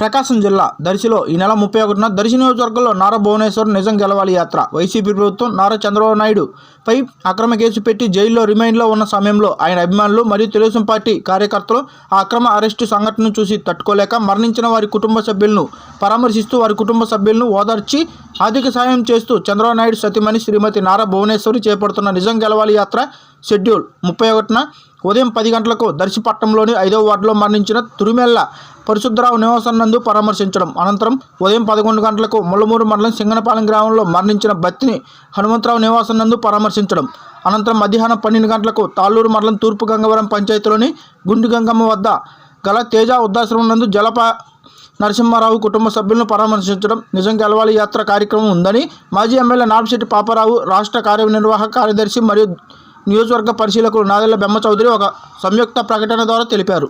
ప్రకాశం జిల్లా దర్శిలో ఈ నెల ముప్పై ఒకటిన దర్శి నియోజకవర్గంలో నారా భువనేశ్వర్ నిజం గెలవాలి యాత్ర. వైసీపీ ప్రభుత్వం నారా చంద్రబాబు నాయుడు పై అక్రమ కేసు పెట్టి జైల్లో రిమైండ్లో ఉన్న సమయంలో ఆయన అభిమానులు మరియు తెలుగుదేశం పార్టీ కార్యకర్తలు ఆ అక్రమ అరెస్టు సంఘటనను చూసి తట్టుకోలేక మరణించిన వారి కుటుంబ సభ్యులను పరామర్శిస్తూ వారి కుటుంబ సభ్యులను ఓదార్చి ఆర్థిక సాయం చేస్తూ చంద్రబాబు నాయుడు సతీమణి శ్రీమతి నారా భువనేశ్వరి చేపడుతున్న నిజం గెలవాలి యాత్ర షెడ్యూల్ ముప్పై ఒకటిన ఉదయం పది గంటలకు దర్శిపట్నంలోని ఐదవ వార్డులో మరణించిన తురిమెల్ల పరిశుద్ధరావు నివాసం నందు పరామర్శించడం. అనంతరం ఉదయం పదకొండు గంటలకు ముళ్ళమూరు మండలం సింగనపాలెం గ్రామంలో మరణించిన బత్తిని హనుమంతరావు నివాసం నందు పరామర్శించడం. అనంతరం మధ్యాహ్నం పన్నెండు గంటలకు తాళ్ళూరు మండలం తూర్పు గంగవరం పంచాయతీలోని గుండు గంగమ్మ వద్ద గల తేజ వృద్ధాశ్రమం నందు జలప నరసింహారావు కుటుంబ సభ్యులను పరామర్శించడం నిజం గెలవాలి యాత్ర కార్యక్రమం ఉందని మాజీ ఎమ్మెల్యే నాపిశెట్టి పాపారావు రాష్ట్ర కార్యనిర్వాహక కార్యదర్శి మరియు నియోజకవర్గ పరిశీలకులు నాదెళ్ళ బెమ్మ చౌదరి ఒక సంయుక్త ప్రకటన ద్వారా తెలిపారు.